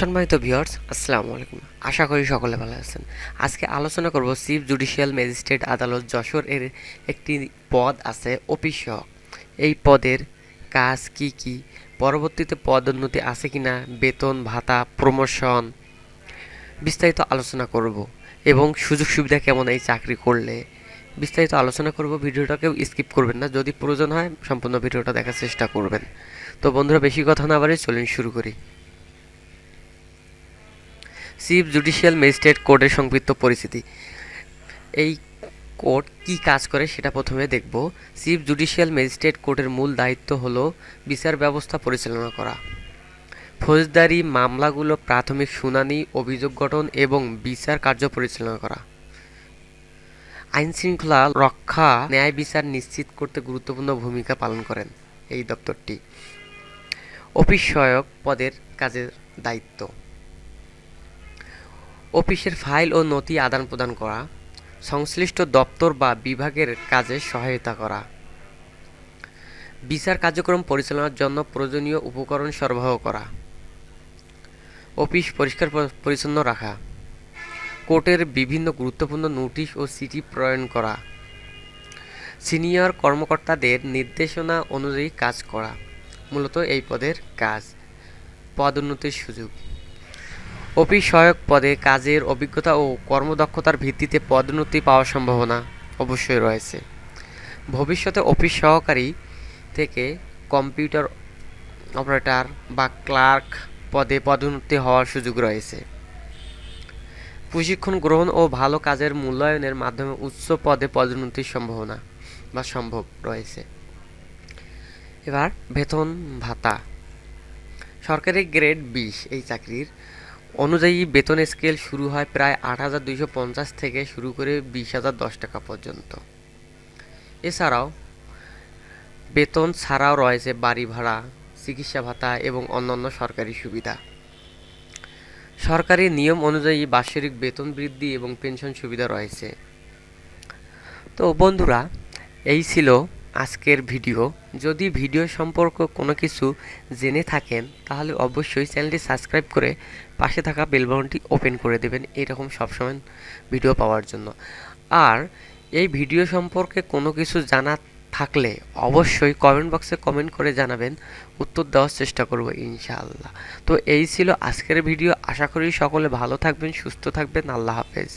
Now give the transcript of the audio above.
সম্মানিত ভিউয়ার্স, আসসালামু আলাইকুম। আশা করি সকলে ভালো আছেন। আজকে আলোচনা করব চিফ জুডিশিয়াল ম্যাজিস্ট্রেট আদালত যশোর এর একটি পদ আছে অফিস। এই পদের কাজ কি কি? পরবর্তীতে পদোন্নতি আছে কিনা? বেতন, ভাতা প্রমোশন বিস্তারিত আলোচনা করব এবং সুযোগ সুবিধা কেমন এই চাকরি করলে বিস্তারিত আলোচনা করব। ভিডিওটাকেও স্কিপ করবেন না, যদি প্রয়োজন হয় সম্পূর্ণ ভিডিওটা দেখার চেষ্টা করবেন। তো বন্ধুরা, বেশি কথা না বাড়ি চলুন শুরু করি। চিফ জুডিশিয়াল ম্যাজিস্ট্রেট কোর্টের সংক্ষিপ্ত পরিস্থিতি এই কোর্ট কি কাজ করে সেটা প্রথমে দেখব। চিফ জুডিশিয়াল ম্যাজিস্ট্রেট কোর্টের মূল দায়িত্ব হল বিচার ব্যবস্থা পরিচালনা করা। ফৌজদারি মামলাগুলো প্রাথমিক শুনানি, অভিযোগ গঠন এবং বিচার কার্য পরিচালনা করা। আইন শৃঙ্খলা রক্ষা, ন্যায় বিচার নিশ্চিত করতে গুরুত্বপূর্ণ ভূমিকা পালন করেন এই দপ্তরটি। অফিস সহায়ক পদের কাজের দায়িত্ব। অফিসের ফাইল ও নথি আদান প্রদান করা, সংশ্লিষ্ট দপ্তর বা বিভাগের কাজে সহায়তা করা। বিচার কার্যক্রম পরিচালনার জন্য প্রয়োজনীয় উপকরণ সরবরাহ করা। অফিস পরিষ্কার পরিচ্ছন্ন রাখা। কোর্টের বিভিন্ন গুরুত্বপূর্ণ নোটিশ ও চিঠি প্রণয়ন করা। সিনিয়র কর্মকর্তাদের নির্দেশনা অনুযায়ী কাজ করা, মূলত এই পদের কাজ। পদোন্নতির সুযোগ। অফিস সহায়ক পদে কাজের অভিজ্ঞতা ও কর্মদক্ষতার ভিত্তিতে পদোন্নতি পাওয়ার সম্ভাবনা অবশ্যই রয়েছে। ভবিষ্যতে অফিস সহকারী থেকে কম্পিউটার অপারেটর বা ক্লার্ক পদে পদোন্নতি হওয়ার সুযোগ রয়েছে। প্রশিক্ষণ গ্রহণ ও ভালো কাজের মূল্যায়নের মাধ্যমে উচ্চ পদে পদোন্নতির সম্ভাবনা বা সম্ভব রয়েছে। এবার বেতন ভাতা। সরকারি গ্রেড বিশ এই চাকরির অনুযায়ী বেতন স্কেল শুরু হয় প্রায় আট হাজার দুইশো পঞ্চাশ থেকে শুরু করে বিশ হাজার দশ টাকা পর্যন্ত। এছাড়াও বেতন ছাড়াও রয়েছে বাড়ি ভাড়া, চিকিৎসা ভাতা এবং অন্যান্য সরকারি সুবিধা। সরকারি নিয়ম অনুযায়ী বাৎসরিক বেতন বৃদ্ধি এবং পেনশন সুবিধা রয়েছে। তো বন্ধুরা, এই ছিল আজকের ভিডিও। যদি ভিডিও সম্পর্কে কোনো কিছু জেনে থাকেন, তাহলে অবশ্যই চ্যানেলটি সাবস্ক্রাইব করে পাশে থাকা বেল বাটনটি ওপেন করে দেবেন। এরকম সবসময় ভিডিও পাওয়ার জন্য। আর এই ভিডিও সম্পর্কে কোনো কিছু জানা থাকলে অবশ্যই কমেন্ট বক্সে কমেন্ট করে জানাবেন। উত্তর দেওয়ার চেষ্টা করব ইনশাআল্লাহ। তো এই ছিল আজকের ভিডিও। আশা করি সকলে ভালো থাকবেন, সুস্থ থাকবেন। আল্লাহ হাফেজ।